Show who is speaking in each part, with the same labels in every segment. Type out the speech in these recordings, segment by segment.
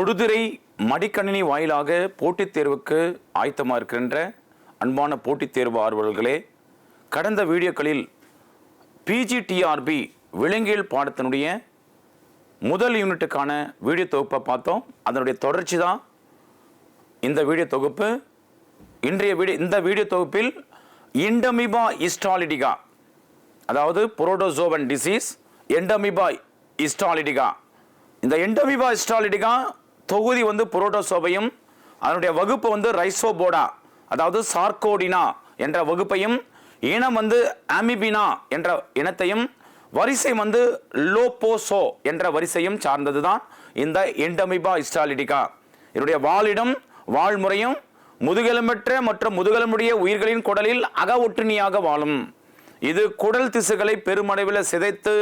Speaker 1: தொடுதிரை மடிக்கணினி வாயிலாக போட்டித் தேர்வுக்கு ஆயத்தமாக இருக்கின்ற அன்பான போட்டித் தேர்வு ஆர்வலர்களே கடந்த வீடியோக்களில் பிஜிடிஆர்பி விலங்கியல் பாடத்தினுடைய முதல் யூனிட்டுக்கான வீடியோ தொகுப்பை பார்த்தோம். அதனுடைய தொடர்ச்சி தான் இந்த வீடியோ தொகுப்பு. இன்றைய வீடியோ இந்த வீடியோ தொகுப்பில் இண்டமிபா இஸ்டாலிடிகா அதாவது புரோடோசோவன் டிசீஸ் எண்டமிபா இஸ்டாலிடிகா இந்த எண்டமிபா இஸ்டாலிடிகா தொகுதி வந்து புரோட்டோசோவையும் அதனுடைய வகுப்பு வந்து ரைசோபோடா அதாவது சார்கோடினா என்ற வகுப்பையும் இனம் வந்து அமிபினா என்ற இனத்தையும் வரிசை வந்து லோபோசோ என்ற வரிசையும் சார்ந்தது தான் இந்த எண்டமிபா இஸ்டாலிடிகா இதனுடைய வாழிடம் வாழ்முறையும் முதுகெலும்பற்ற மற்றும் முதுகெலும்புடைய உயிர்களின் குடலில் அக ஒட்டுணியாக வாழும். இது குடல் திசுகளை பெருமளவில் சிதைத்து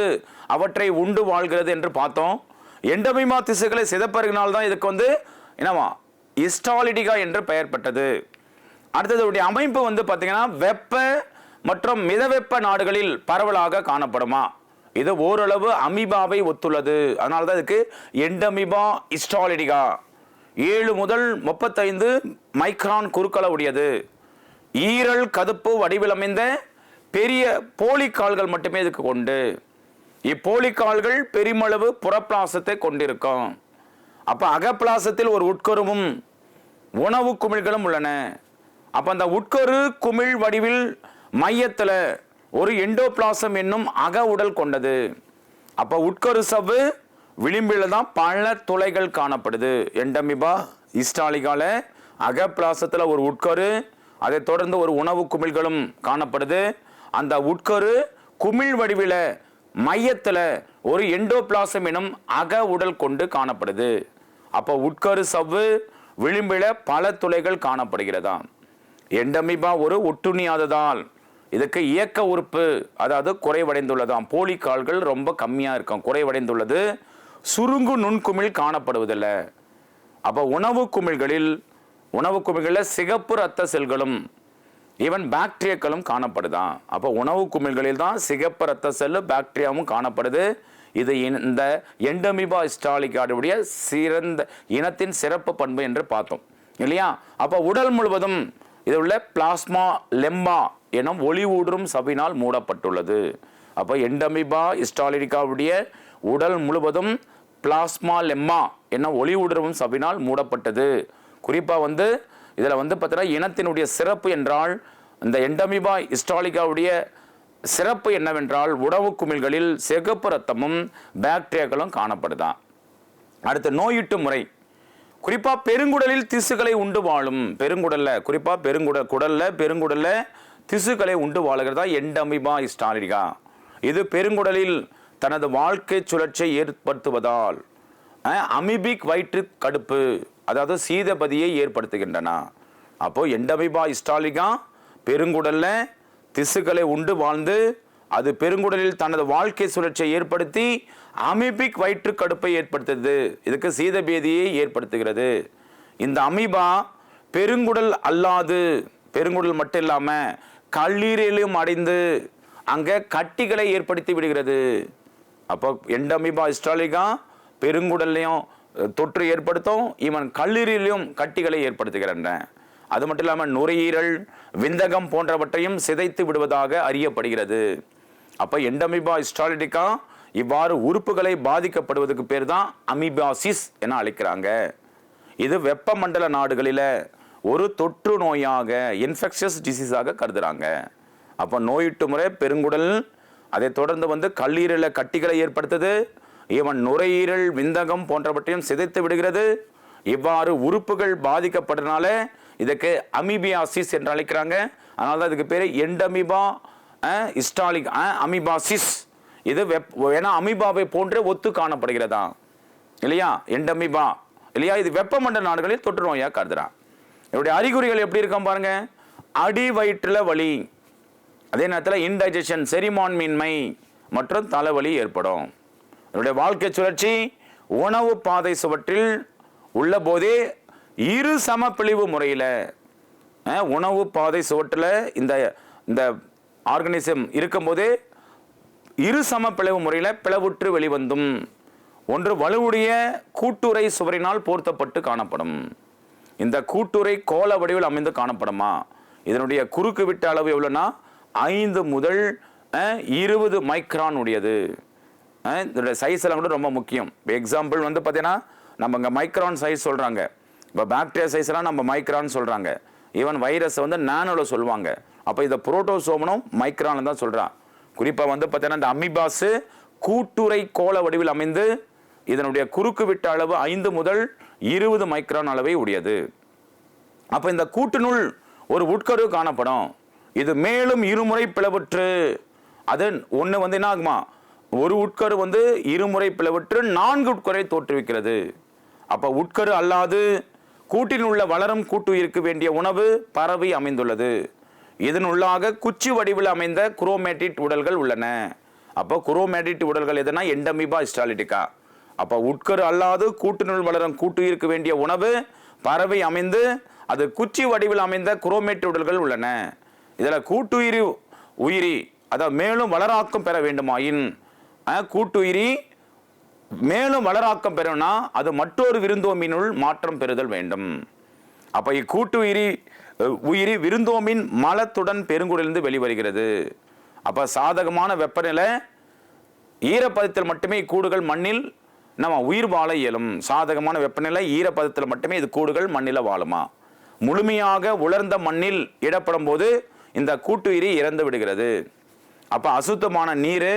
Speaker 1: அவற்றை உண்டு வாழ்கிறது என்று பார்த்தோம். எண்டமிமா திசுக்களை சிதப்பருகினால் தான் இதுக்கு வந்து என்னவா இஸ்டாலிடிகா என்று பெயர் பெற்றது அடுத்ததுடைய அமைப்பு வந்து பார்த்தீங்கன்னா வெப்ப மற்றும் மிதவெப்ப நாடுகளில் பரவலாக காணப்படுமா? இது ஓரளவு அமீபாவை ஒத்துள்ளது. அதனால தான் இதுக்கு எண்டமிபா இஸ்டாலிடிகா ஏழு முதல் முப்பத்தைந்து மைக்ரான் குறுக்கள உடையது ஈரல் கதுப்பு வடிவிலமைந்த பெரிய போலிக்கால்கள் மட்டுமே இதுக்கு கொண்டு இப்போலிக்கால்கள் பெருமளவு புறப்பிளாசத்தை கொண்டிருக்கும். அப்ப அகப்பிளாசத்தில் ஒரு உட்கருவும் உணவு குமிழ்களும் உள்ளன. அப்ப அந்த உட்கரு குமிழ் வடிவில் மையத்தில் ஒரு எண்டோபிளாசம் என்னும் அக உடல் கொண்டது. அப்ப உட்கரு சவ்வு விளிம்பில் தான் பல துளைகள் காணப்படுது. எண்டமிபா இஸ்டாலிகால அகப்பிளாசத்தில் ஒரு உட்கரு அதைத் தொடர்ந்து ஒரு உணவு குமிழ்களும் காணப்படுது. அந்த உட்கரு குமிழ் வடிவில் மையத்தில் ஒரு எண்டோபிளாசம் எனும் அக உடல் கொண்டு காணப்படுது. அப்போ உட்கரு சவ்வு விளிம்பில பல துளைகள் காணப்படுகிறதாம் எண்டமிபா ஒரு ஒட்டுண்ணியாததால் இதுக்கு இயக்க உறுப்பு அதாவது குறைவடைந்துள்ளதாம். போலி கால்கள் ரொம்ப கம்மியாக இருக்கும் குறைவடைந்துள்ளது. சுருங்கு நுண்குமிழ் காணப்படுவதில்லை. அப்போ உணவு குமிழ்களில் உணவு குமிழ்களில் சிகப்பு ரத்த செல்களும் ஈவன் பாக்டீரியாக்களும் காணப்படுதான் அப்போ உணவு குமிழ்களில் தான் சிகப்பு ரத்த செல்லு பாக்டீரியாவும் காணப்படுது. இது இந்த- எண்டமிபா ஸ்டாலிகாடுடைய சிறந்த இனத்தின் சிறப்பு பண்பு என்று பார்த்தோம். இல்லையா? அப்போ உடல் முழுவதும் இது உள்ள பிளாஸ்மா லெம்மா எனும் ஒளி ஊடுறும் சபினால் மூடப்பட்டுள்ளது. அப்போ எண்டமிபா இஸ்டாலிக்காவுடைய உடல் முழுவதும் பிளாஸ்மா லெம்மா என்ன ஒளி ஊடுருவும் சபினால் மூடப்பட்டது. குறிப்பாக வந்து இதில் வந்து பார்த்தீங்கன்னா இனத்தினுடைய சிறப்பு என்றால் இந்த எண்டமிபா இஸ்டாலிகாவுடைய சிறப்பு என்னவென்றால் உணவு குமிழ்களில் சிகப்பு ரத்தமும் பாக்டீரியாக்களும் காணப்படுதான் அடுத்த நோயிட்டு முறை. குறிப்பாக பெருங்குடலில் திசுக்களை உண்டு வாழும் பெருங்குடலில் குறிப்பாக பெருங்குடல் குடலில் பெருங்குடலில் திசுக்களை உண்டு வாழுகிறதா எண்டமிபா இஸ்டாலிகா இது பெருங்குடலில் தனது வாழ்க்கை சுழற்சியை ஏற்படுத்துவதால் அமிபிக் வயிற்று கடுப்பு. அதாவது சீதபதியை ஏற்படுத்துகின்றன. அப்போ எண்டமிபா இஸ்டாலிகா பெருங்குடல்ல திசுக்களை உண்டு வாழ்ந்து அது பெருங்குடலில் தனது வாழ்க்கை சுழற்சியை ஏற்படுத்தி அமீபிக் வயிற்று கடுப்பை ஏற்படுத்துது. இதுக்கு சீதபேதியை ஏற்படுத்துகிறது. இந்த அமீபா பெருங்குடல் அல்லாது பெருங்குடல் மட்டும் இல்லாமல் கல்லீரலையும் அடைந்து அங்கே கட்டிகளை ஏற்படுத்தி விடுகிறது. அப்போ எண்டமிபா இஸ்டாலிகா பெருங்குடல்லையும் தொற்று ஏற்படுத்தும் இவன் கல்லீரிலும் கட்டிகளை ஏற்படுத்துகின்றன அது மட்டும் இல்லாமல் நுரையீரல் விந்தகம் போன்றவற்றையும் சிதைத்து விடுவதாக அறியப்படுகிறது. அப்போ எண்டமிபா இஸ்டாலிட்டிக்கா இவ்வாறு உறுப்புகளை பாதிக்கப்படுவதற்கு பேர் தான் அமிபாசிஸ் என அழைக்கிறாங்க. இது வெப்பமண்டல நாடுகளில் ஒரு தொற்று நோயாக இன்ஃபெக்ஷஸ் டிசீஸாக கருதுறாங்க. அப்போ நோயிட்டு முறை பெருங்குடல் அதை தொடர்ந்து வந்து கல்லீரல கட்டிகளை ஏற்படுத்துது இவன் நுரையீரல் விந்தகம் போன்றவற்றையும் சிதைத்து விடுகிறது. இவ்வாறு உறுப்புகள் பாதிக்கப்படுறதுனால இதுக்கு அமிபியாசிஸ் என்று அழைக்கிறாங்க. அதனால தான் இதுக்கு பேர் எண்டமிபா இஸ்டாலிக் அமிபாசிஸ். இது வெப் ஏன்னா அமிபாவை போன்றே ஒத்து காணப்படுகிறதா? இல்லையா? எண்டமிபா. இல்லையா? இது வெப்பமண்டல நாடுகளில் தொற்று நோயாக கருதுறான் இதனுடைய அறிகுறிகள் எப்படி இருக்கும் பாருங்க? அடி வயிற்றில் வலி. அதே நேரத்தில் இன்டைஜஷன் செரிமான்மின்மை மற்றும் தலைவலி ஏற்படும். என்னுடைய வாழ்க்கை சுழற்சி உணவு பாதை சுவற்றில் உள்ள போதே இரு சமப்பிழிவு முறையில் உணவு பாதை சுவற்றில் இந்த இந்த ஆர்கனிசம் இருக்கும்போதே இரு சம பிளவு முறையில் பிளவுற்று வெளிவந்தும். ஒன்று வலுவுடைய கூட்டுரை சுவரினால் போர்த்தப்பட்டு காணப்படும். இந்த கூட்டுறை கோல வடிவில் அமைந்து காணப்படுமா? இதனுடைய குறுக்கு விட்ட அளவு எவ்வளோன்னா ஐந்து முதல் இருபது மைக்ரான் உடையது. இதோட சைஸ் எல்லாம் கூட ரொம்ப முக்கியம். இப்போ எக்ஸாம்பிள் வந்து பார்த்தீங்கன்னா நம்ம இங்கே மைக்ரான் சைஸ் சொல்கிறாங்க இப்போ பாக்டீரியா சைஸ் எல்லாம் நம்ம மைக்ரான் சொல்கிறாங்க ஈவன் வைரஸை வந்து நானோவில் சொல்லுவாங்க. அப்போ இதை புரோட்டோசோமனும் மைக்ரான் தான் சொல்கிறான் குறிப்பாக வந்து பார்த்தீங்கன்னா இந்த அமிபாஸு கூட்டுரை கோள வடிவில் அமைந்து இதனுடைய குறுக்கு விட்ட அளவு ஐந்து முதல் இருபது மைக்ரான் அளவை உடையது. அப்போ இந்த கூட்டினுள் ஒரு உட்கரு காணப்படும். இது மேலும் இருமுறை பிளவுற்று அது ஒன்று வந்து என்ன ஆகுமா? ஒரு உட்கரு வந்து இருமுறை பிளவுற்று நான்கு உட்கரை தோற்றுவிக்கிறது. அப்போ உட்கரு அல்லாது கூட்டில் உள்ள வளரும் கூட்டுயிருக்கு வேண்டிய உணவு பரவி அமைந்துள்ளது. இதனுள்ளாக குச்சி வடிவில் அமைந்த குரோமேட்டிட் உடல்கள் உள்ளன. அப்போ குரோமேட்டிட் உடல்கள் எதுனா எண்டமிபா ஹிஸ்டாலிட்டிக்கா அப்போ உட்கரு அல்லாது கூட்டினுள் வளரும் கூட்டுயிருக்கு வேண்டிய உணவு பறவை அமைந்து அது குச்சி வடிவில் அமைந்த குரோமேட் உடல்கள் உள்ளன. இதில் கூட்டுயிரி உயிரி அதாவது மேலும் வளராக்கம் பெற வேண்டுமாயின் கூட்டுயிரி மேலும் வளராக்கம் பெறணும்னா அது மற்றொரு விருந்தோம்பினுள் மாற்றம் பெறுதல் வேண்டும். அப்ப இக்கூட்டு உயிரி உயிரி விருந்தோம்பின் மலத்துடன் பெருங்குடலிருந்து வெளிவருகிறது. அப்ப சாதகமான வெப்பநிலை ஈரப்பதத்தில் மட்டுமே இக்கூடுகள் மண்ணில் நம்ம உயிர் வாழ இயலும். சாதகமான வெப்பநிலை ஈரப்பதத்தில் மட்டுமே இது கூடுகள் மண்ணில் வாழுமா? முழுமையாக உலர்ந்த மண்ணில் இடப்படும் போது இந்த கூட்டுயிரி இறந்து விடுகிறது. அப்போ அசுத்தமான நீர்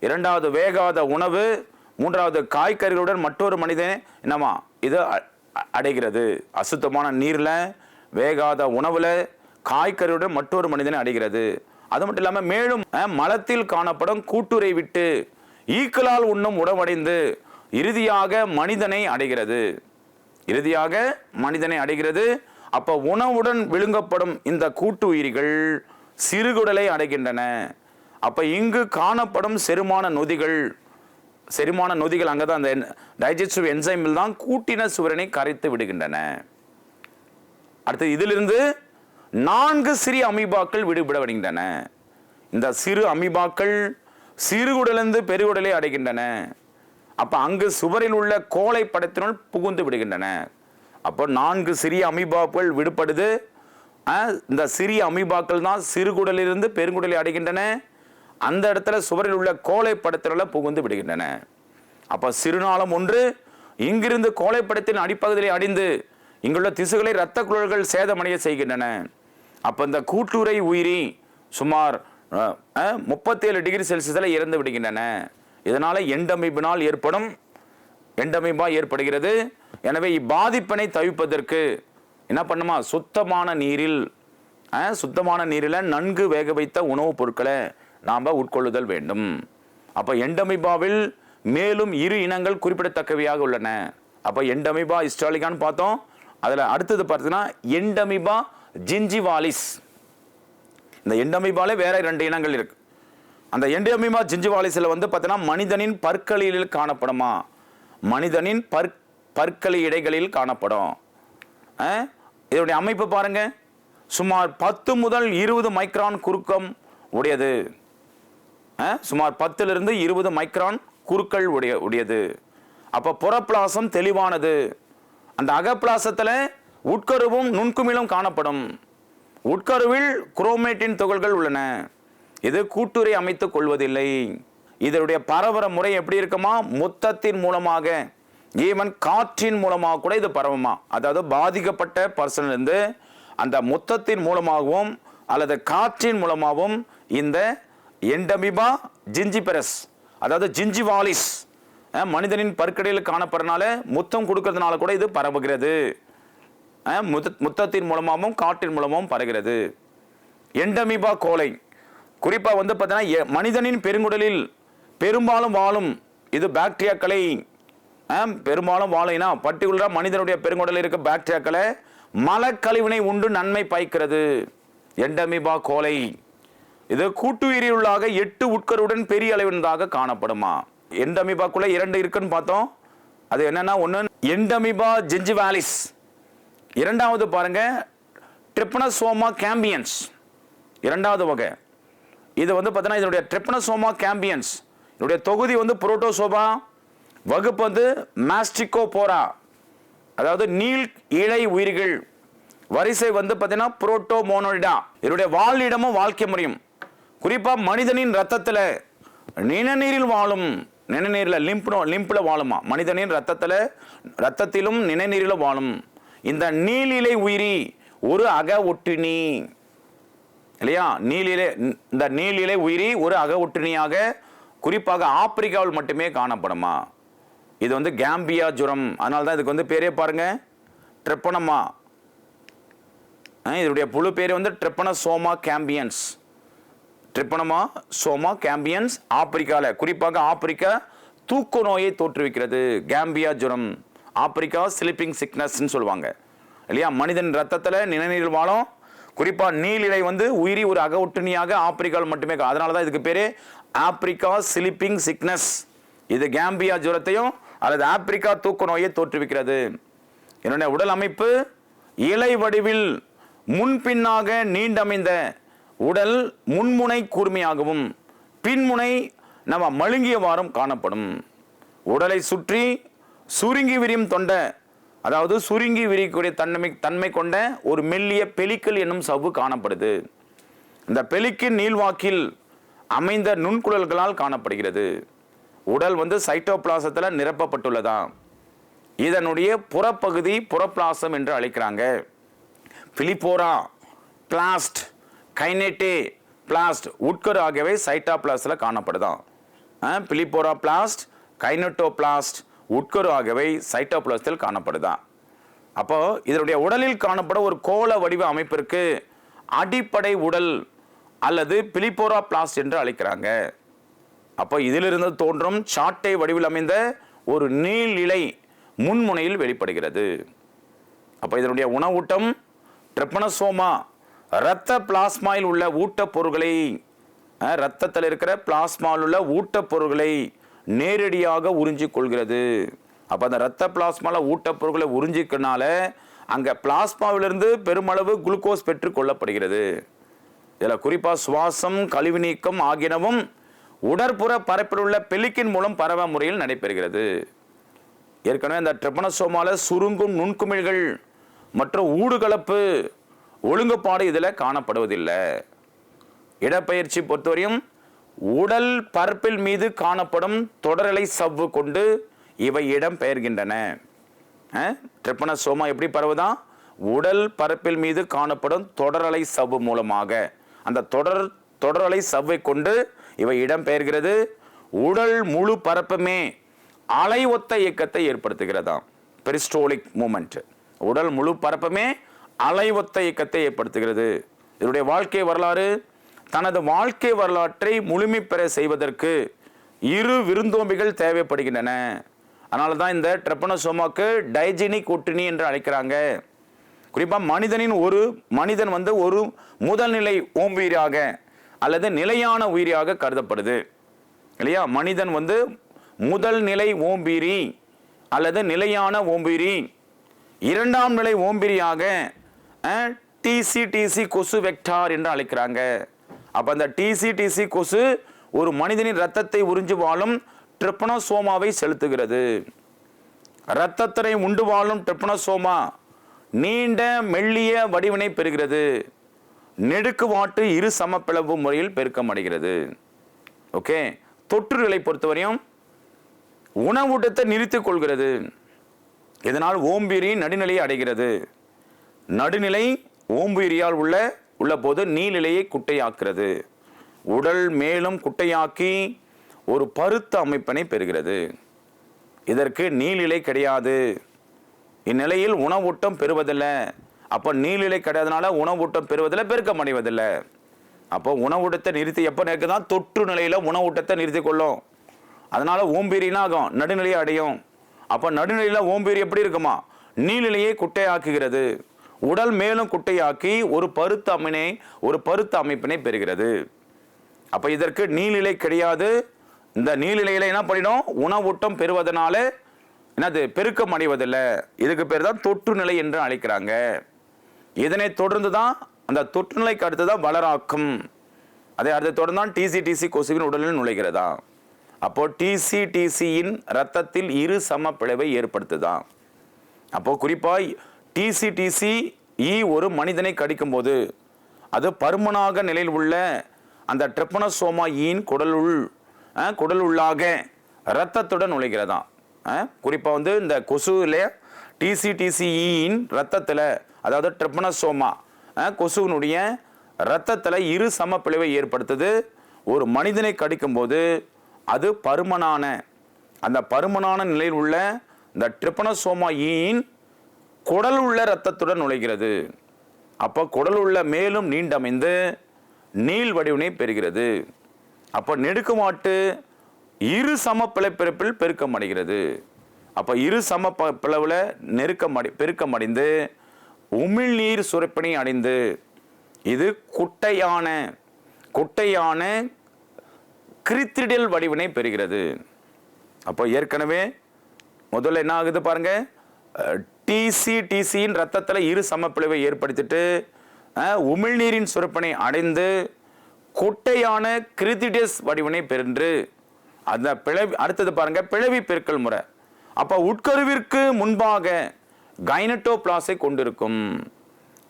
Speaker 1: இரண்டாவது வேகாத உணவு மூன்றாவது காய்கறிகளுடன் மற்றொரு மனிதன் என்னமா இது அ- அடைகிறது. அசுத்தமான நீரில் வேகாத உணவில் காய்கறியுடன் மற்றொரு மனிதனை அடைகிறது. அது மட்டும் இல்லாமல் மேலும் மலத்தில் காணப்படும் கூட்டுரை விட்டு ஈக்களால் உண்ணும் உணவடைந்து இறுதியாக மனிதனை அடைகிறது. இறுதியாக மனிதனை அடைகிறது. அப்போ உணவுடன் விழுங்கப்படும் இந்த கூட்டு உயிரிகள் சிறுகுடலை அடைகின்றன. அப்போ இங்கு காணப்படும் செரிமான நொதிகள் செரிமான நொதிகள் அங்கதான் அந்த டைஜஸ்டிவ் என்சைமில் தான் கூட்டின சுவரனை கரைத்து விடுகின்றன. அடுத்து இதிலிருந்து நான்கு சிறிய அமீபாக்கள் விடுபடுகின்றன இந்த சிறு அமீபாக்கள் சிறுகுடலிருந்து பெருகுடலை அடைகின்றன. அப்போ அங்கு சுவரில் உள்ள கோலை படத்தினுள் புகுந்து விடுகின்றன. அப்போ நான்கு சிறிய அமீபாக்கள் விடுபடுது. இந்த சிறிய அமீபாக்கள் தான் சிறுகுடலிலிருந்து பெருங்குடலை அடைகின்றன. அந்த இடத்துல சுவரில் உள்ள கோலை படத்திலெல்லாம் புகுந்து விடுகின்றன. அப்போ சிறுநாளம் ஒன்று இங்கிருந்து கோலைப்படத்தின் அடிப்பகுதியை அடிந்து இங்குள்ள திசுகளை இரத்த குழல்கள் சேதமடைய செய்கின்றன. அப்போ இந்த கூட்டுரை உயிரி சுமார் முப்பத்தேழு டிகிரி செல்சியஸில் இறந்து விடுகின்றன. இதனால் எண்டமைப்பினால் ஏற்படும் எண்டமைப்பாக ஏற்படுகிறது. எனவே இப்பாதிப்பினை தவிப்பதற்கு என்ன பண்ணுமா? சுத்தமான நீரில் சுத்தமான நீரில் நன்கு வேக வைத்த உணவுப் பொருட்களை நாம் உட்கொள்ளுதல் வேண்டும். அப்போ எண்டமிபாவில் மேலும் இரு இனங்கள் குறிப்பிடத்தக்கவையாக உள்ளன. அப்போ எண்டமிபா ஹிஸ்டாலிகான்னு பார்த்தோம். அதில் அடுத்தது பார்த்தீங்கன்னா எண்டமிபா ஜிஞ்சிவாலிஸ். இந்த எண்டமிபாலே வேற ரெண்டு இனங்கள் இருக்கு. அந்த எண்டமிபா ஜிஞ்சிவாலிஸில் வந்து பார்த்தீங்கன்னா மனிதனின் பற்களில் காணப்படுமா? மனிதனின் பற் பற்களி இடைகளில் காணப்படும். இதனுடைய அமைப்பு பாருங்க. சுமார் பத்து முதல் இருபது மைக்ரான் குறுக்கம் உடையது. சுமார் பத்திலிருந்து இருபது மைக்ரான் குறுக்கள் உடைய உடையது. அப்போ புறப்பிளாசம் தெளிவானது. அந்த அகப்பிளாசத்தில் உட்கருவும் நுண்குமிழும் காணப்படும். உட்கருவில் குரோமேட்டின் துகள்கள் உள்ளன. இது கூட்டுரை அமைத்துக் கொள்வதில்லை. இதனுடைய பரவற முறை எப்படி இருக்குமா? மொத்தத்தின் மூலமாக. ஈவன் காற்றின் மூலமாக கூட இது பரவுமா? அதாவது பாதிக்கப்பட்ட பர்சன்ல இருந்து அந்த மொத்தத்தின் மூலமாகவும் அல்லது காற்றின் மூலமாகவும் இந்த எண்டமிபா ஜிஞ்சிபெரஸ் அதாவது ஜிஞ்சிவாலிஸ். அஹ், மனிதனின் பற்கடையில் காணப்படுறனால முத்தம் கொடுக்கறதுனால கூட இது பரவுகிறது. முத்த- முத்தத்தின் மூலமாகவும் காற்றின் மூலமாகவும் பரவுகிறது. எண்டமிபா கோலை குறிப்பாக வந்து பார்த்தீங்கன்னா எ- மனிதனின் பெருங்குடலில் பெரும்பாலும் வாழும் இது பாக்டீரியாக்களை பெரும்பாலும் வாழைனா பர்டிகுலராக மனிதனுடைய பெருங்குடலில் இருக்க பாக்டீரியாக்களை மலக்கழிவினை உண்டு நன்மை பாய்க்கிறது. எண்டமிபா கோலை இது கூட்டுயிரியுள்ளாக எட்டு உட்கருடன் பெரிய அளவினதாக காணப்படுமா? எண்டமிபாக்குள்ள இரண்டு இருக்குன்னு பார்த்தோம். அது என்னன்னா ஒன்று எண்டமிபா ஜெஞ்சிவாலிஸ். இரண்டாவது பாருங்க ட்ரிப்னசோமா கேம்பியன்ஸ். இரண்டாவது வகை. இது வந்து பார்த்தீங்கன்னா இதனுடைய ட்ரிப்னசோமா கேம்பியன்ஸ். இதனுடைய தொகுதி வந்து புரோட்டோசோபா. வகுப்பு வந்து மாஸ்டிகோ போரா அதாவது நீள் இழை உயிர்கள். வரிசை வந்து பார்த்தீங்கன்னா புரோட்டோ இதனுடைய வாழிடமும் வாழ்க்கை முறையும். குறிப்பா மனிதனின் ரத்தத்துல நிணநீரில் வாழும் நிணநீரில் லிம்ப்னோ லிம்பில் வாழுமா? மனிதனின் ரத்தத்துல ரத்தத்திலும் நிணநீரில் வாழும். இந்த நீலிலை உயிரி ஒரு அக ஒட்டுணி இல்லையா? நீலிலை இந்த நீலிலை உயிரி ஒரு அக ஒட்டுணியாக குறிப்பாக ஆப்பிரிக்காவில் மட்டுமே காணப்படுமா? இது வந்து கேம்பியா ஜுரம். அதனால தான் இதுக்கு வந்து பேரே பாருங்க. ட்ரெப்பனமா. இதனுடைய புழு பேர் வந்து ட்ரெப்பனசோமா கேம்பியன்ஸ். ட்ரிப்பனமா சோமா கேம்பியன்ஸ் ஆப்பிரிக்காவில் குறிப்பாக ஆப்பிரிக்கா தூக்க நோயை தோற்றுவிக்கிறது. கேம்பியா ஜுரம். ஆப்பிரிக்கா ஸ்லீப்பிங் சிக்னஸ்ன்னு சொல்லுவாங்க. இல்லையா? மனிதன் ரத்தத்தில் நிலநீர் வாழும். குறிப்பாக நீலிலை வந்து உயிரி ஒரு அக ஒட்டுணியாக ஆப்பிரிக்காவில் மட்டுமே அதனால தான் இதுக்கு பேர் ஆப்பிரிக்கா ஸ்லீப்பிங் சிக்னஸ். இது கேம்பியா ஜுரத்தையும் அல்லது ஆப்பிரிக்கா தூக்க நோயை தோற்றுவிக்கிறது. என்னுடைய உடல் அமைப்பு இலை வடிவில் முன்பின்னாக நீண்டமைந்த உடல் முன்முனை கூர்மையாகவும் பின்முனை நம்ம மழுங்கியவாறும் காணப்படும். உடலை சுற்றி சுருங்கி விரியும் தொண்ட அதாவது சுருங்கி விரியக்கூடிய தன்மை தன்மை கொண்ட ஒரு மெல்லிய பெலிக்கல் என்னும் சவ்வு காணப்படுது. இந்த பெலிக்கின் நீள்வாக்கில் அமைந்த நுண்குழல்களால் காணப்படுகிறது. உடல் வந்து சைட்டோபிளாசத்தில் நிரப்பப்பட்டுள்ளதா? இதனுடைய புறப்பகுதி புறப்பிளாசம் என்று அழைக்கிறாங்க. பிலிப்போரா பிளாஸ்ட் கைனேட்டே பிளாஸ்ட் உட்கரு ஆகியவை சைட்டாபிளாஸ்டில் காணப்படுதான். பிலிப்போரா பிளாஸ்ட் கைனட்டோ பிளாஸ்ட் உட்கரு ஆகியவை சைட்டோபிளாஸ்டில் காணப்படுதான். அப்போது இதனுடைய உடலில் காணப்படும் ஒரு கோள வடிவ அமைப்பிற்கு அடிப்படை உடல் அல்லது பிலிப்போரா பிளாஸ்ட் என்று அழைக்கிறாங்க. அப்போ இதிலிருந்து தோன்றும் சாட்டை வடிவில் அமைந்த ஒரு நீள் இலை முன்முனையில் வெளிப்படுகிறது. அப்போ இதனுடைய உணவூட்டம் ட்ரெப்பனசோமா இரத்த பிளாஸ்மாவில் உள்ள ஊட்டப் பொருட்களை இரத்தத்தில் இருக்கிற பிளாஸ்மாவில் உள்ள ஊட்டப் பொருட்களை நேரடியாக உறிஞ்சிக்கொள்கிறது. அப்போ அந்த இரத்த பிளாஸ்மாவில் ஊட்டப் பொருட்களை உறிஞ்சிக்கனால அங்கே பிளாஸ்மாவிலிருந்து பெருமளவு குளுக்கோஸ் பெற்றுக்கொள்ளப்படுகிறது இதில் குறிப்பாக சுவாசம் கழிவு நீக்கம் ஆகியனவும் உடற்புற பரப்பில் உள்ள பெலிக்கின் மூலம் பரவ முறையில் நடைபெறுகிறது. ஏற்கனவே இந்த ட்ரிப்பனசோமால சுருங்கும் நுண்குமிழ்கள் மற்றும் ஊடுகலப்பு ஒழுங்குபாடு இதில் காணப்படுவதில்லை. இடப்பெயர்ச்சி பொறுத்தவரையும் உடல் பரப்பில் மீது காணப்படும் தொடரலை சவ்வு கொண்டு இவை இடம் பெயர்கின்றன. ட்ரிப்பனசோமா எப்படி பரவுதான் உடல் பரப்பில் மீது காணப்படும் தொடரலை சவ்வு மூலமாக. அந்த தொடர் தொடரலை சவ்வை கொண்டு இவை இடம் பெயர்கிறது. உடல் முழு பரப்புமே அலை ஒத்த இயக்கத்தை ஏற்படுத்துகிறதாம். பெரிஸ்டோலிக் மூமெண்ட். உடல் முழு பரப்புமே அலைவொத்த இயக்கத்தை ஏற்படுத்துகிறது. இதனுடைய வாழ்க்கை வரலாறு தனது வாழ்க்கை வரலாற்றை முழுமை பெற செய்வதற்கு இரு விருந்தோம்பிகள் தேவைப்படுகின்றன. அதனால தான் இந்த ட்ரெப்பனோசோமாக்கு டைஜெனிக் ஒட்டுணி என்று அழைக்கிறாங்க. குறிப்பாக மனிதனின் ஒரு மனிதன் வந்து ஒரு முதல்நிலை ஓம்புயிராக அல்லது நிலையான உயிரியாக கருதப்படுது. இல்லையா? மனிதன் வந்து முதல் நிலை ஓம்பீரி அல்லது நிலையான ஓம்பீரி இரண்டாம் நிலை ஓம்பிரியாக டிசிடிசி கொசு வெக்டார் என்று அழைக்கிறாங்க. அப்போ அந்த டிசிடிசி கொசு ஒரு மனிதனின் ரத்தத்தை உறிஞ்சு வாழும் ட்ரிப்னோசோமாவை செலுத்துகிறது. இரத்தத்தினை உண்டு வாழும் ட்ரிப்னோசோமா நீண்ட மெல்லிய வடிவினை பெறுகிறது. நெடுக்கு வாட்டு இரு சமப்பிளவு முறையில் பெருக்கமடைகிறது. ஓகே? தொற்றுகளை பொறுத்தவரையும் உணவூட்டத்தை நிறுத்திக் கொள்கிறது. இதனால் ஓம்பிரி நடுநிலையை அடைகிறது. நடுநிலை ஓம்பீரியால் உள்ள உள்ள போது நீர்நிலையை குட்டையாக்குறது உடல் மேலும் குட்டையாக்கி ஒரு பருத்த அமைப்பினை பெறுகிறது. இதற்கு நீர்நிலை கிடையாது. இந்நிலையில் உணவூட்டம் பெறுவதில்லை. அப்போ நீர்நிலை கிடையாதனால உணவூட்டம் பெறுவதில்லை பெருக்கம் அடைவதில்லை அப்போ உணவூட்டத்தை நிறுத்தி எப்போ நிற்குதான் தொற்று நிலையில் உணவூட்டத்தை நிறுத்தி கொள்ளும். அதனால் ஓம்பீரினா ஆகும்? நடுநிலையை அடையும். அப்போ நடுநிலையில் ஓம்பீரி எப்படி இருக்குமா? நீர்நிலையை குட்டையாக்குகிறது. உடல் மேலும் குட்டையாக்கி ஒரு பருத்த அமைனை ஒரு பருத்த அமைப்பினை பெறுகிறது. அப்போ இதற்கு நீர்நிலை கிடையாது. இந்த நீர்நிலையில என்ன பண்ணிடும்? உணவூட்டம் பெறுவதனால என்னது? பெருக்கம் அடைவதில்லை. இதுக்கு பேர் தான் தொற்றுநிலை என்று அழைக்கிறாங்க. இதனை தொடர்ந்து தான் அந்த தொற்றுநிலைக்கு அடுத்து தான் வளராக்கும். அதை அடுத்து தொடர்ந்து தான் டிசி கொசுவின் உடலில் நுழைகிறதா? அப்போ டிசிடிசியின் ரத்தத்தில் இரு சம பிளவை ஏற்படுத்துதான் அப்போ குறிப்பாக டிசிடிசி இ ஒரு மனிதனை கடிக்கும்போது அது பருமனாக நிலையில் உள்ள அந்த ட்ரிப்பனசோமா ஈன் குடலுள் அஹ், குடல் உள்ளாக இரத்தத்துடன் நுழைகிறதாம் குறிப்பாக வந்து இந்த கொசுவில் டிசிடிசிஇன் ரத்தத்தில் அதாவது ட்ரிப்பனசோமா கொசுவினுடைய ரத்தத்தில் இரு சமப்பிளவை ஏற்படுத்துது. ஒரு மனிதனை கடிக்கும்போது அது பருமனான அந்த பருமனான நிலையில் உள்ள இந்த ட்ரிப்பனசோமா ஈன் குடல் உள்ள இரத்தத்துடன் நுழைகிறது. அப்போ குடல் உள்ள மேலும் நீண்டமைந்து நீள் வடிவினை பெறுகிறது. அப்போ நெடுக்குமாட்டு இரு சம பிளப்பிறப்பில் பெருக்கம் அடைகிறது அப்போ இரு சம ப- பிளவில் நெருக்கம் அடை பெருக்கம் அடைந்து உமிழ்நீர் சுரப்பினை அடைந்து இது குட்டையான குட்டையான கிரித்திடல் வடிவினை பெறுகிறது. அப்போ ஏற்கனவே முதல்ல என்ன ஆகுது பாருங்கள் டிசி டிசியின் ரத்தத்தில் இரு சமப்பிளவை ஏற்படுத்திட்டு உமிழ்நீரின் சுரப்பினை அடைந்து குட்டையான கிரித்திடஸ் வடிவினை பெற்று அந்த பிளவி அடுத்தது பாருங்க பிளவி பெருக்கல் முறை. அப்போ உட்கருவிற்கு முன்பாக கைனட்டோபிளாஸை கொண்டிருக்கும்.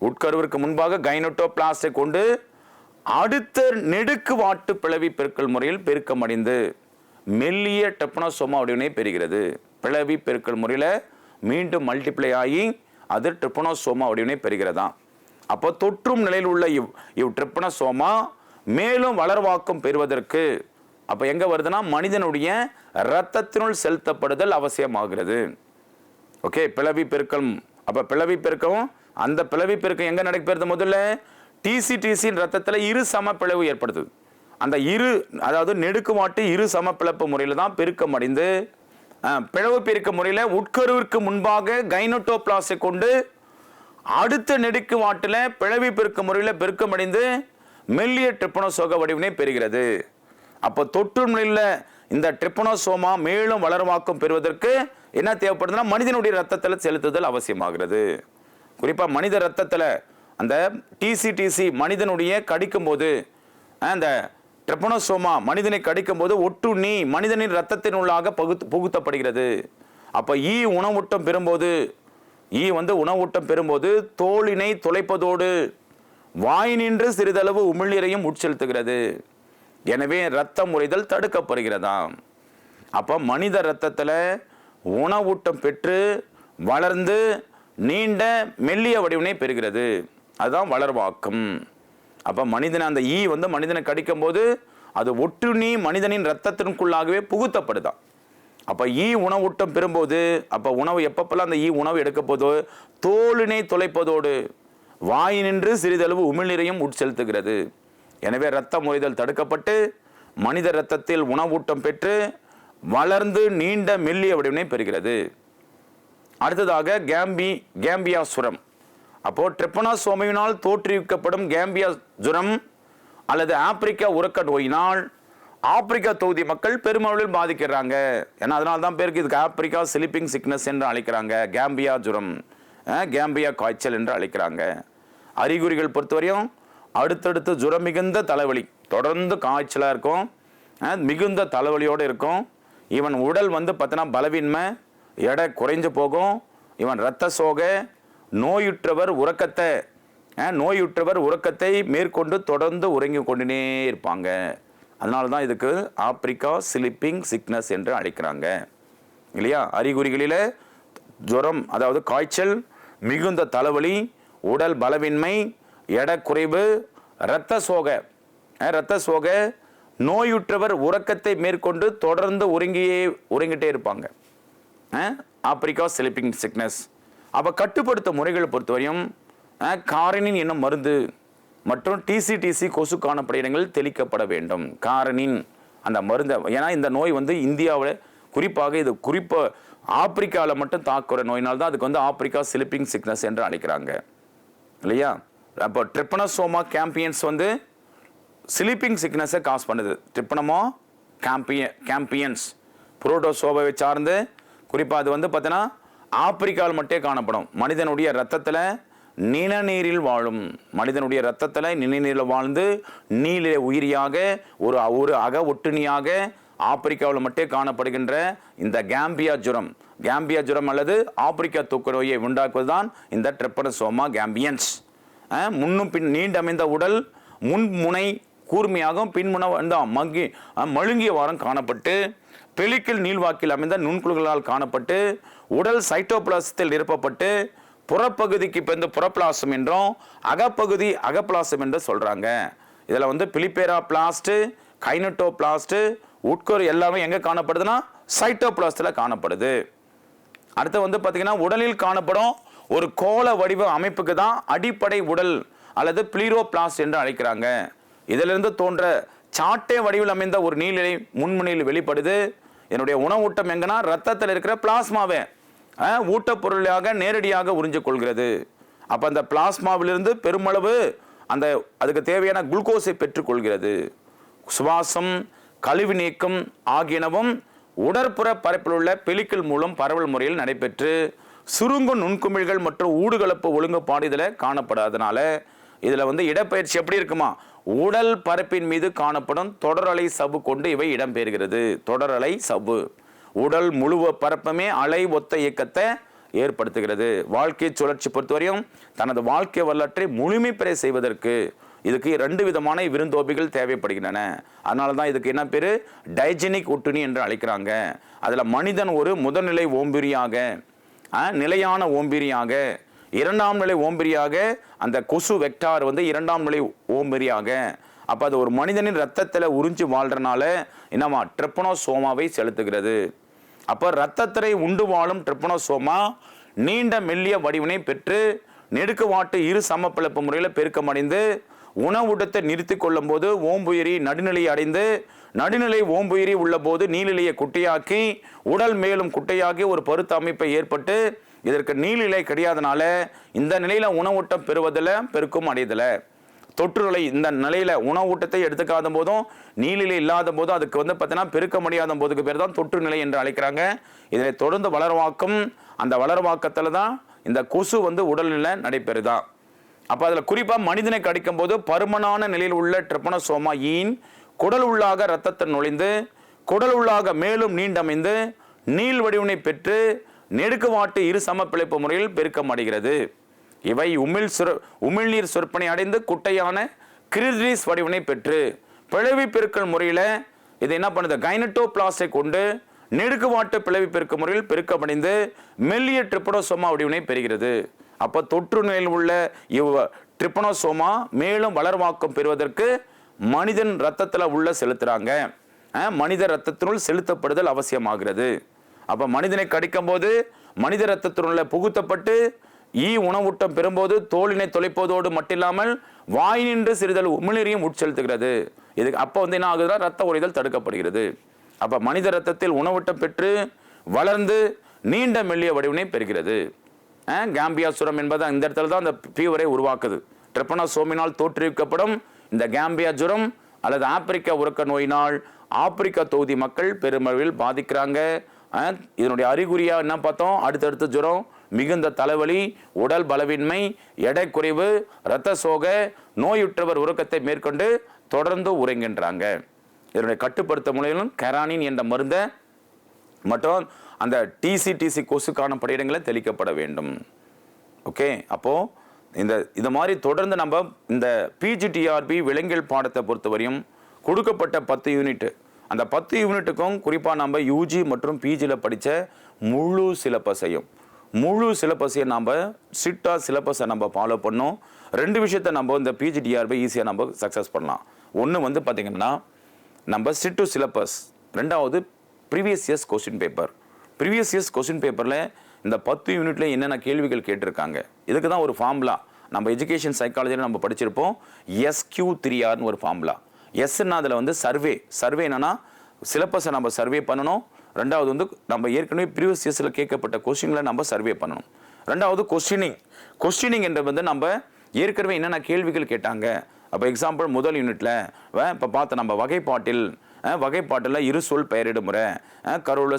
Speaker 1: உட்கருவிற்கு முன்பாக கைனட்டோபிளாஸை கொண்டு அடுத்த நெடுக்கு வாட்டு பிளவி பெருக்கல் முறையில் பெருக்கமடைந்து மெல்லிய டெப்னோசோமா வடிவினை பெறுகிறது. பிளவி பெருக்கல் முறையில் மீண்டும் மல்டிப்ளை ஆகி அது ட்ரிப்பனோசோமா வடிவினை பெறுகிறதாம் அப்போ தொற்றும் நிலையில் உள்ள இவ் இவ் ட்ரிப்பனோசோமா மேலும் வளர்வாக்கம் பெறுவதற்கு அப்போ எங்கே வருதுன்னா மனிதனுடைய இரத்தத்தினுள் செலுத்தப்படுதல் அவசியமாகிறது. ஓகே பிளவி பெருக்கம். அப்போ பிளவி பெருக்கம் அந்த பிளவி பெருக்கம் எங்கே நடைபெறுது முதல்ல? டிசி டிசியின் ரத்தத்தில் இரு சம பிளவு ஏற்படுத்துது. அந்த இரு அதாவது நெடுக்குமாட்டு இரு சம பிளப்பு முறையில் தான் பெருக்கம் அடைந்து பிளவு பெருக்க முறையில் உட்கருவிற்கு முன்பாக கைனோட்டோபிளாஸை கொண்டு அடுத்த நெடுக்கு வாட்டில் பிளவி பெருக்க முறையில் பெருக்கமடைந்து மெல்லிய ட்ரிப்பனோசோக வடிவினை பெறுகிறது. அப்போ தொற்று நிலையில் இந்த ட்ரிப்பனோசோமா மேலும் வளர்வாக்கம் பெறுவதற்கு என்ன தேவைப்படுதுன்னா மனிதனுடைய ரத்தத்தில் செலுத்துதல் அவசியமாகிறது. குறிப்பாக மனித ரத்தத்தில் அந்த டிசிடிசி மனிதனுடைய கடிக்கும்போது அந்த ட்ரிப்பனோசோமா மனிதனை கடிக்கும் போது ஒட்டு நீ மனிதனின் ரத்தத்தின் உள்ளாக பகுத்து புகுத்தப்படுகிறது. அப்போ ஈ உணவூட்டம் பெறும்போது ஈ வந்து உணவூட்டம் பெறும்போது தோளினை துளைப்பதோடு வாய் நின்று சிறிதளவு உமிழ்நீரையும் உட்செலுத்துகிறது. எனவே ரத்தம் உறைதல் தடுக்கப்படுகிறதாம். அப்போ மனித ரத்தத்தில் உணவூட்டம் பெற்று வளர்ந்து நீண்ட மெல்லிய வடிவினை பெறுகிறது. அதுதான் வளர்வாக்கம். அப்போ மனிதனை அந்த ஈ வந்து மனிதனை கடிக்கும் போது அது ஒட்டுண்ணி மனிதனின் ரத்தத்திற்குள்ளாகவே புகுத்தப்படுதான். அப்போ ஈ உணவூட்டம் பெறும்போது அப்போ உணவு எப்பப்பெல்லாம் அந்த ஈ உணவு எடுக்க போதோ தோலினை துளைப்பதோடு வாய் நின்று சிறிதளவு உமிழ்நீரையும் உட்செலுத்துகிறது எனவே இரத்த முறைதல் தடுக்கப்பட்டு மனித இரத்தத்தில் உணவூட்டம் பெற்று வளர்ந்து நீண்ட மெல்லிய வடிவினை பெறுகிறது. அடுத்ததாக கேம்பி கேம்பியா அப்போது அப்போ ட்ரிப்பனாசோமையினால் தோற்றுவிக்கப்படும் கேம்பியா ஜுரம் அல்லது ஆப்பிரிக்கா உறக்க நோயினால் ஆப்பிரிக்கா தொகுதி மக்கள் பெருமளவில் பாதிக்கிறாங்க. ஏன்னா அதனால தான் பேருக்கு இதுக்கு ஆப்பிரிக்கா ஸ்லீப்பிங் சிக்னஸ் என்று அழைக்கிறாங்க. கேம்பியா ஜுரம் கேம்பியா காய்ச்சல் என்று அழைக்கிறாங்க. அறிகுறிகள் பொறுத்தவரையும் அடுத்தடுத்து ஜுரம் மிகுந்த தலைவலி தொடர்ந்து காய்ச்சலாக இருக்கும் மிகுந்த தலைவலியோடு இருக்கும். இவன் உடல் வந்து பார்த்தோன்னா பலவீன்மை எடை குறைஞ்சு போகும். இவன் இரத்த சோகை நோயுற்றவர் உறக்கத்தை நோயுற்றவர் உறக்கத்தை மேற்கொண்டு தொடர்ந்து உறங்கி கொண்டுனே இருப்பாங்க. அதனால தான் இதுக்கு ஆப்பிரிக்கா ஸ்லிப்பிங் சிக்னஸ் என்று அழைக்கிறாங்க. இல்லையா? அறிகுறிகளில் ஜுரம் அதாவது காய்ச்சல் மிகுந்த தலைவலி உடல் பலவின்மை எடை குறைவு இரத்த சோக இரத்த சோக நோயுற்றவர் உறக்கத்தை மேற்கொண்டு தொடர்ந்து உறங்கியே உறங்கிட்டே இருப்பாங்க. Africa sleeping sickness. அப்போ கட்டுப்படுத்த முறைகளை பொறுத்தவரையும் காரணின் காரனின் என்னும் மருந்து மற்றும் டிசிடிசி கொசு காணப்படும் இடங்களில் தெளிக்கப்பட வேண்டும். காரனின் அந்த மருந்தை ஏன்னா இந்த நோய் வந்து இந்தியாவில் குறிப்பாக இது குறிப்பாக ஆப்பிரிக்காவில் மட்டும் தாக்குற நோயினால் தான் அதுக்கு வந்து ஆப்பிரிக்கா ஸ்லிப்பிங் சிக்னஸ் என்று அழைக்கிறாங்க. இல்லையா? அப்போ ட்ரிப்பனசோமா கேம்பியன்ஸ் வந்து ஸ்லீப்பிங் சிக்னஸை காஸ் பண்ணுது. ட்ரிப்பனமோ கேம்பிய கேம்பியன்ஸ் புரோட்டோசோபாவை சார்ந்து குறிப்பாக அது வந்து பார்த்தீங்கன்னா ஆப்பிரிக்காவில் மட்டுமே காணப்படும். மனிதனுடைய ரத்தத்தில் நிலநீரில் வாழும். மனிதனுடைய ரத்தத்தில் நிணநீரில் வாழ்ந்து நீல உயிரியாக ஒரு ஒரு அக ஒட்டுணியாக ஆப்பிரிக்காவில் மட்டும் காணப்படுகின்ற இந்த கேம்பியா ஜுரம். கேம்பியா ஜுரம் அல்லது ஆப்பிரிக்கா தூக்கு நோயை உண்டாக்குவதுதான் இந்த ட்ரெப்பனசோமா கேம்பியன்ஸ். முன்னும் பின் நீண்டமைந்த உடல் முன்முனை கூர்மையாகவும் பின்முனை வந்து மங்கி மழுங்கிய வாரம் காணப்பட்டு பெலிக்கில் நீள்வாக்கில் அமைந்த நுண்குழுக்களால் காணப்பட்டு உடல் சைட்டோபிளாசத்தில் நிரப்பப்பட்டு புறப்பகுதிக்கு இப்போ இந்த புறப்பிளாசம் என்றும் அகப்பகுதி அகப்பிளாசம் என்று சொல்கிறாங்க இதில் வந்து பிலிப்பேரா பிளாஸ்ட்டு கைனட்டோ பிளாஸ்ட்டு உட்கொரு எல்லாமே எங்கே காணப்படுதுன்னா சைட்டோபிளாஸ்டில் காணப்படுது. அடுத்து வந்து பார்த்திங்கன்னா உடலில் காணப்படும் ஒரு கோள வடிவ அமைப்புக்கு தான் அடிப்படை உடல் அல்லது பிளீரோபிளாஸ்ட் என்று அழைக்கிறாங்க. இதிலிருந்து தோன்ற சாட்டை வடிவில் அமைந்த ஒரு நீர்நிலை முன்முனையில் வெளிப்படுது. என்னுடைய உணவூட்டம் எங்கன்னா ரத்தத்தில் இருக்கிற பிளாஸ்மாவை ஊட்டப்பொருளாக நேரடியாக உறிஞ்சு கொள்கிறது அப்போ அந்த பிளாஸ்மாவிலிருந்து பெருமளவு அந்த அதுக்கு தேவையான குளுக்கோஸை பெற்றுக்கொள்கிறது. சுவாசம் கழிவு நீக்கம் ஆகியனவும் உடற்புற பரப்பில் உள்ள பெலிக்கல் மூலம் பரவல் முறையில் நடைபெற்று சுருங்கும் நுண்குமிழ்கள் மற்றும் ஊடுகலப்பு ஒழுங்குபாடு இதில் காணப்படாதனால இதில் வந்து இடப்பயிற்சி எப்படி இருக்குமா? உடல் பரப்பின் மீது காணப்படும் தொடரலை சவ்வு கொண்டு இவை இடம்பெறுகிறது தொடரலை சவ்வு. உடல் முழுவ பரப்புமே அலை ஒத்த இயக்கத்தை ஏற்படுத்துகிறது. வாழ்க்கை சுழற்சி பொறுத்தவரையும் தனது வாழ்க்கை வரலாற்றை முழுமை பெற செய்வதற்கு இதுக்கு ரெண்டு விதமான விருந்தோபிகள் தேவைப்படுகின்றன. அதனால தான் இதுக்கு என்ன பேர்? டைஜெனிக் ஒட்டுணி என்று அழைக்கிறாங்க. அதில் மனிதன் ஒரு முதல்நிலை ஓம்பிரியாக நிலையான ஓம்பிரியாக இரண்டாம் நிலை ஓம்பிரியாக அந்த கொசு வெக்டார் வந்து இரண்டாம் நிலை ஓம்பிரியாக. அப்போ அது ஒரு மனிதனின் ரத்தத்தில் உறிஞ்சி வாழ்கிறனால என்னம்மா ட்ரிப்பனோசோமாவை செலுத்துகிறது. அப்போ ரத்தத்திரை உண்டு வாழும் ட்ரிப்பனோசோமா நீண்ட மெல்லிய வடிவினை பெற்று நெடுக்குவாட்டு இரு சமப்பிழப்பு முறையில் பெருக்கமடைந்து உணவுடத்தை நிறுத்தி கொள்ளும் போது ஓம்புயிரி நடுநிலை அடைந்து நடுநிலை ஓம்புயிரி உள்ள போது நீலிலையை குட்டையாக்கி உடல் மேலும் குட்டையாகி ஒரு பருத்த அமைப்பை ஏற்பட்டு இதற்கு நீலிலை கிடையாதனால இந்த நிலையில் உணவூட்டம் பெறுவதில் பெருக்கும் அடையதில்லை தொற்றுகளை இந்த நிலையில் உணவூட்டத்தை எடுத்துக்காத போதும் நீலிலை இல்லாத போதும் அதுக்கு வந்து பார்த்தீங்கன்னா பெருக்க முடியாத போதுக்கு பேர் தான் தொற்று நிலை என்று அழைக்கிறாங்க. இதனை தொடர்ந்து வளர்வாக்கம் அந்த வளர்வாக்கத்தில் தான் இந்த கொசு வந்து உடல்நிலை நடைபெறுதா. அப்போ அதில் குறிப்பாக மனிதனை கடிக்கும் போது பருமனான நிலையில் உள்ள ட்ரிப்பனசோமா ஈன் குடல் உள்ளாக ரத்தத்தை நுழைந்து குடல் உள்ளாக மேலும் நீண்டமைந்து நீள் வடிவினை பெற்று நெடுக்குவாட்டு இரு சமப்பிழைப்பு முறையில் பெருக்கமடைகிறது. இவை உமிழ் சுர உமிழ்நீர் சொற்பனை அடைந்து குட்டையான கிரிஸ் வடிவினை பெற்று பிளவி பெருக்கல் முறையில் இது என்ன பண்ணுது? கைனட்டோபிளாஸ்டை கொண்டு நெடுக்குவாட்டு பிளவி பெருக்க முறையில் பெருக்கமடைந்து மெல்லிய ட்ரிப்பனோசோமா வடிவினை பெறுகிறது. அப்போ தொற்று நோயில் உள்ள இவ் ட்ரிப்பனோசோமா மேலும் வளர்வாக்கம் பெறுவதற்கு மனிதன் ரத்தத்தில் உள்ள செலுத்துகிறாங்க மனித ரத்தத்தினுள் செலுத்தப்படுதல் அவசியமாகிறது. அப்ப மனிதனை கடிக்கும் போது மனித ரத்தத்தினுள்ள புகுத்தப்பட்டு ஈ உணவூட்டம் பெறும்போது தோலினை தொலைப்பதோடு மட்டும் வாய் நின்று சிறிதல் உமிழ்நீரையும் உட்செலுத்துகிறது. இதுக்கு அப்போ வந்து என்ன ஆகுதுன்னா ரத்த உறைதல் தடுக்கப்படுகிறது. அப்ப மனித ரத்தத்தில் உணவூட்டம் பெற்று வளர்ந்து நீண்ட மெல்லிய வடிவினை பெறுகிறது. கேம்பியா சுரம் என்பது இந்த இடத்துல தான் அந்த ஃபீவரை உருவாக்குது. ட்ரெப்பனோசோமினால் தோற்றுவிக்கப்படும் இந்த கேம்பியா ஜுரம் அல்லது ஆப்பிரிக்கா உறக்க நோயினால் ஆப்பிரிக்கா தொகுதி மக்கள் பெருமளவில் பாதிக்கிறாங்க. இதனுடைய அறிகுறியா என்ன பார்த்தோம்? அடுத்தடுத்து ஜுரம் மிகுந்த தலைவலி உடல் பலவின்மை எடை குறைவு இரத்த சோக நோயுற்றவர் உறக்கத்தை மேற்கொண்டு தொடர்ந்து உறங்கின்றாங்க. இதனுடைய கட்டுப்படுத்த முறையிலும் கெரானின் என்ற மருந்தை மற்றும் அந்த டிசிடிசி கொசுக்கான படையிடங்களை தெளிக்கப்பட வேண்டும். ஓகே அப்போ இந்த இது மாதிரி தொடர்ந்து நம்ம இந்த பிஜிடிஆர்பி விலங்கியல் பாடத்தை பொறுத்தவரையும் கொடுக்கப்பட்ட பத்து யூனிட் அந்த பத்து யூனிட்டுக்கும் குறிப்பாக நம்ம யூஜி மற்றும் பிஜியில் படித்த முழு சிலபஸையும் முழு சிலபஸையும் நம்ம ஸ்ட்ரிக்டாக சிலபஸை நம்ம ஃபாலோ பண்ணோம். ரெண்டு விஷயத்தை நம்ம இந்த பிஜிடிஆர்பி ஈஸியாக நம்ம சக்ஸஸ் பண்ணலாம். ஒன்று வந்து பார்த்திங்கன்னா நம்ம சிட்டு டு சிலபஸ். ரெண்டாவது previous years question paper previous years question பேப்பரில் இந்த பத்து யூனிட்ல என்னென்ன கேள்விகள் கேட்டிருக்காங்க? இதுக்கு தான் ஒரு ஃபார்முலா நம்ம எஜுகேஷன் சைக்காலஜியில் நம்ம படிச்சிருப்போம் எஸ்கியூ த்ரீ ஆர்னு ஒரு ஃபார்முலா எஸ்ன்னா அதில் வந்து சர்வே சர்வே என்னன்னா சிலபஸை நம்ம சர்வே பண்ணணும். ரெண்டாவது வந்து நம்ம ஏற்கனவே ப்ரீவியஸ் இயர்ஸில் கேட்கப்பட்ட கொஸ்டின்களை நம்ம சர்வே பண்ணணும். ரெண்டாவது கொஸ்டினிங் கொஸ்டினிங் என்ற வந்து நம்ம ஏற்கனவே என்னென்ன கேள்விகள் கேட்டாங்க. அப்போ எக்ஸாம்பிள் முதல் யூனிட்டில் இப்போ பார்த்த நம்ம வகைப்பாட்டில் வகைப்பாட்டில் இரு சொல் பெயரிடும் முறை. அஹ், கருவுல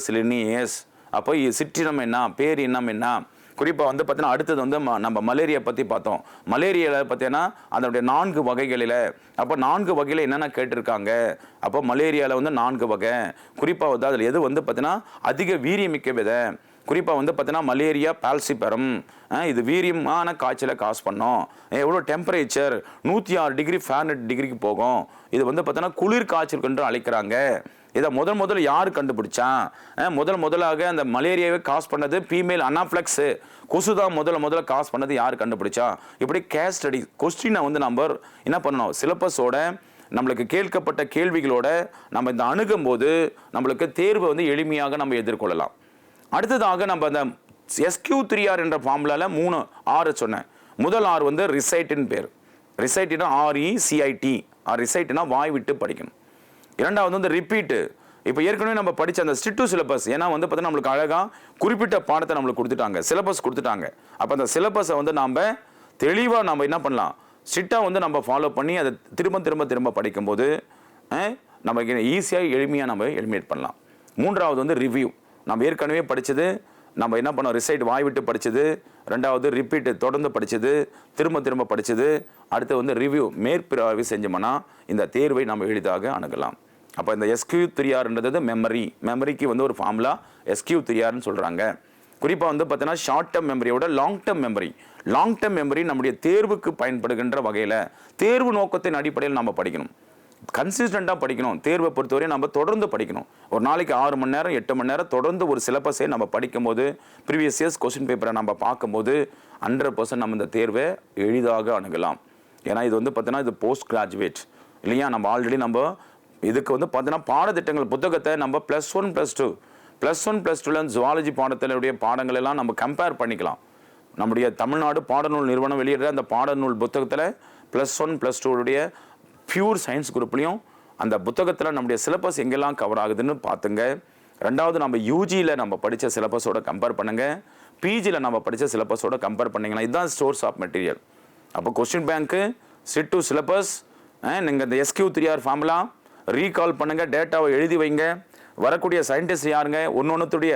Speaker 1: அப்போ இ- சிற்றினம் என்ன பேர் இனம் என்ன குறிப்பாக வந்து பார்த்தீங்கன்னா அடுத்தது வந்து ம- நம்ம மலேரியா பற்றி பார்த்தோம். மலேரியாவில் பார்த்தீங்கன்னா அதனுடைய நான்கு வகைகளில் அப்போ நான்கு வகையில் என்னென்ன கேட்டிருக்காங்க? அப்போ மலேரியாவில் வந்து நான்கு வகை. குறிப்பாக வந்து அதில் எது வந்து பார்த்தீங்கன்னா அதிக வீரியமிக்க விதை. குறிப்பாக வந்து பார்த்தீங்கன்னா மலேரியா பால்சிபரம். இது வீரியமான காய்ச்சலை காஸ் பண்ணோம். எவ்வளோ டெம்பரேச்சர்? நூற்றி ஆறு டிகிரி ஃபேரனட் டிகிரிக்கு போகும். இது வந்து பார்த்தீங்கன்னா குளிர் காய்ச்சல் என்று அழைக்கிறாங்க. இதை முதல் முதல்ல யார் கண்டுபிடிச்சான்? முதல் முதலாக அந்த மலேரியாவை காஸ் பண்ணது ஃபீமேல் அனாஃப்ளக்ஸு கொசு தான் முதல்ல முதல்ல காஸ் பண்ணது யார் கண்டுபிடிச்சா? இப்படி கேஸ் ஸ்டடி கொஸ்டினை வந்து நம்ம என்ன பண்ணணும்? சிலபஸோட நம்மளுக்கு கேட்கப்பட்ட கேள்விகளோட நம்ம இந்த அணுகும் போது நம்மளுக்கு தேர்வை வந்து எளிமையாக நம்ம எதிர்கொள்ளலாம். அடுத்ததாக நம்ம அந்த எஸ்கியூ த்ரீ ஆர் என்ற ஃபார்முலால மூணு ஆறு சொன்னேன். முதல் ஆறு வந்து ரிசைட்டின் பேர். ரிசைட்டினா R E C I T R ரிசைட்டினா வாய் விட்டு படிக்கணும். இரண்டாவது வந்து ரிப்பீட்டு இப்போ ஏற்கனவே நம்ம படித்த அந்த ஸ்டிட்டு சிலபஸ் ஏன்னா வந்து பார்த்தீங்கன்னா நம்மளுக்கு அழகாக குறிப்பிட்ட பாடத்தை நம்மளுக்கு கொடுத்துட்டாங்க சிலபஸ் கொடுத்துட்டாங்க. அப்போ அந்த சிலபஸை வந்து நாம் தெளிவாக நம்ம என்ன பண்ணலாம்? ஸ்ட்ரிக்டாக வந்து நம்ம ஃபாலோ பண்ணி அதை திரும்ப திரும்ப திரும்ப படிக்கும்போது நம்ம நமக்கு ஈஸியாக எளிமையாக நம்ம எலிமினேட் பண்ணலாம். மூன்றாவது வந்து ரிவ்யூ நம்ம ஏற்கனவே படித்தது நம்ம என்ன பண்ணோம்? ரிசைட் வாய் விட்டு படிச்சது ரெண்டாவது ரிப்பீட்டு தொடர்ந்து படிச்சது திரும்ப திரும்ப படித்தது அடுத்து வந்து ரிவ்யூ மேற்பிறவி செஞ்சோம்னா இந்த தேர்வை நம்ம எளிதாக அணுகலாம். அப்போ இந்த எஸ்கியூ த்ரீஆர்ன்றது மெமரி மெமரிக்கு வந்து ஒரு ஃபார்முலா எஸ்கியூ த்ரீஆர்னு சொல்கிறாங்க குறிப்பாக வந்து பார்த்தீங்கன்னா short term மெமரியோட long term memory long term memory நம்முடைய தேர்வுக்கு பயன்படுகின்ற வகையில் தேர்வு நோக்கத்தின் அடிப்படையில் நம்ம படிக்கணும். கன்சிஸ்டண்ட்டாக படிக்கணும். தேர்வை பொறுத்தவரை நம்ம தொடர்ந்து படிக்கணும். ஒரு நாளைக்கு ஆறு மணி நேரம் எட்டு மணி நேரம் தொடர்ந்து ஒரு சிலபஸை நம்ம படிக்கும்போது ப்ரீவியஸ் இயர்ஸ் கொஸ்டின் பேப்பரை நம்ம பார்க்கும்போது ஹண்ட்ரட் பர்சன்ட் நம்ம இந்த தேர்வை எளிதாக அணுகலாம். ஏன்னா இது வந்து பார்த்தீங்கன்னா இது போஸ்ட் கிராஜுவேட் இல்லையா? நம்ம ஆல்ரெடி நம்ம இதுக்கு வந்து பார்த்தீங்கன்னா பாடத்திட்டங்கள் புத்தகத்தை நம்ம plus one plus two plus one plus டூவில் ஜுவாலஜி பாடத்தினுடைய பாடங்கள் எல்லாம் நம்ம கம்பேர் பண்ணிக்கலாம். நம்முடைய தமிழ்நாடு பாடநூல் நிறுவனம் வெளியிடுற அந்த பாடநூல் புத்தகத்தில் ப்ளஸ் ஒன் ப்ளஸ் டூவுடைய பியூர் சயின்ஸ் குரூப்லையும் அந்த புத்தகத்தில் நம்முடைய சிலபஸ் எங்கெல்லாம் கவர் ஆகுதுன்னு பார்த்துங்க. ரெண்டாவது நம்ம யூஜியில் நம்ம படித்த சிலபஸோட கம்பேர் பண்ணுங்கள் பிஜியில் நம்ம படித்த சிலபஸோட கம்பேர் பண்ணீங்கன்னா இதுதான் ஸ்டோர்ஸ் ஆஃப் மெட்டீரியல் அப்போ கொஸ்டின் பேங்க்கு சிட் டு சிலபஸ் நீங்கள் இந்த SQ three R formula recall பண்ணுங்கள் டேட்டாவை எழுதி வைங்க. வரக்கூடிய சயின்டிஸ்ட் யாருங்க? ஒன்று ஒன்றுத்துடைய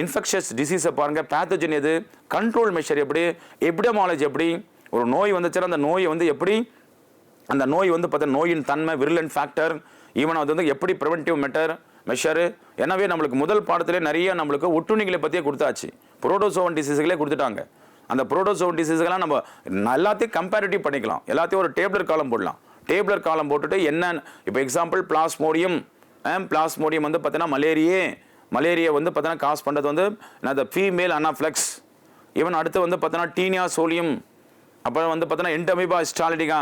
Speaker 1: இன்ஃபெக்ஷஸ் டிசீஸை பாருங்கள் பேத்தஜன் எது? கண்ட்ரோல் மெஷர் எப்படி? எபிடமாலஜி எப்படி? ஒரு நோய் வந்துச்சுன்னா அந்த நோயை வந்து எப்படி? அந்த நோய் வந்து பார்த்தா நோயின் தன்மை விரிலன் ஃபேக்டர் ஈவன் அது வந்து எப்படி ப்ரிவென்டிவ் மெட்டர் மெஷரு எனவே நம்மளுக்கு முதல் பாடத்திலே நிறைய நம்மளுக்கு ஒட்டுண்ணிகளை பற்றியே கொடுத்தாச்சு. புரோட்டோசோவன் டிசீஸ்களே கொடுத்துட்டாங்க. அந்த புரோட்டோசோவன் டிசீஸ்கெல்லாம் நம்ம எல்லாத்தையும் கம்பேரிட்டிவ் பண்ணிக்கலாம். எல்லாத்தையும் ஒரு டேப்லெட் காலம் போடலாம். டேபிளர் காலம் போட்டுட்டு என்ன இப்போ எக்ஸாம்பிள் பிளாஸ்மோடியம் பிளாஸ்மோடியம் வந்து பார்த்தீங்கன்னா மலேரியே மலேரியா வந்து பார்த்தீங்கன்னா காஸ் பண்ணுறது வந்து அந்த ஃபீமேல் அனாஃப்ளெக்ஸ் ஈவன் அடுத்து வந்து பார்த்தீங்கன்னா டீனியா சோலியம் அப்புறம் வந்து பார்த்தீங்கன்னா என்டமிபா ஸ்டாலிடிகா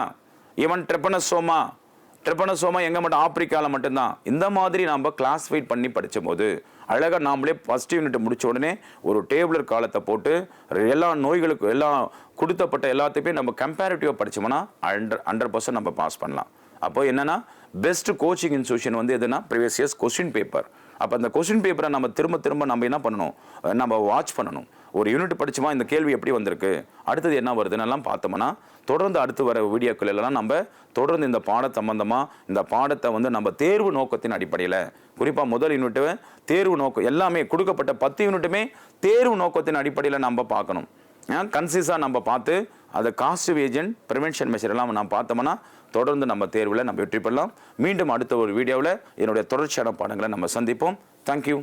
Speaker 1: ஈவன் ட்ரெப்பனசோமா ட்ரெப்பனசோமா எங்கே மட்டும்? ஆப்பிரிக்காவில் மட்டும்தான். இந்த மாதிரி நாம் கிளாஸிஃபைட் பண்ணி படிச்சபோது அழகாக நாமளே ஃபஸ்ட் யூனிட் முடித்த உடனே ஒரு டேபிளர் காலத்தை போட்டு எல்லா நோய்களுக்கும் எல்லா கொடுத்தப்பட்ட எல்லாத்தையுமே நம்ம கம்பேரிட்டிவாக படிச்சோம்னா ஹண்ட்ரட் ஹண்ட்ரட் பர்சன்ட் நம்ம பாஸ் பண்ணலாம். அப்போ என்னென்னா பெஸ்ட் கோச்சிங் இன்ஸ்டியூஷன் வந்து எதுனா ப்ரீவியஸ் இயர்ஸ் கொஸ்டின் பேப்பர் அப்போ அந்த கொஸ்டின் பேப்பரை நம்ம திரும்ப திரும்ப நம்ம என்ன பண்ணணும்? நம்ம வாட்ச் பண்ணணும். ஒரு யூனிட் படிச்சுமா இந்த கேள்வி எப்படி வந்திருக்கு? அடுத்தது என்ன வருதுன்னு எல்லாம் பார்த்தோம்னா தொடர்ந்து அடுத்து வர வீடியோக்கள் எல்லாம் நம்ம தொடர்ந்து இந்த பாட சம்பந்தமாக இந்த பாடத்தை வந்து நம்ம தேர்வு நோக்கத்தின் அடிப்படையில் குறிப்பாக முதல் யூனிட்டு தேர்வு நோக்கம் எல்லாமே கொடுக்கப்பட்ட பத்து யூனிட்டுமே தேர்வு நோக்கத்தின் அடிப்படையில் நம்ம பார்க்கணும். கன்சிஸாக நம்ம பார்த்து அதை காஸ்ட் ஏஜென்ட் ப்ரிவென்ஷன் மெஷர் எல்லாம் நம்ம பார்த்தோம்னா தொடர்ந்து நம்ம தேர்வில் நம்ம வெற்றி பெறலாம். மீண்டும் அடுத்த ஒரு வீடியோவில் என்னுடைய தொடர்ச்சியான பாடங்களை நம்ம சந்திப்போம். தேங்க்யூ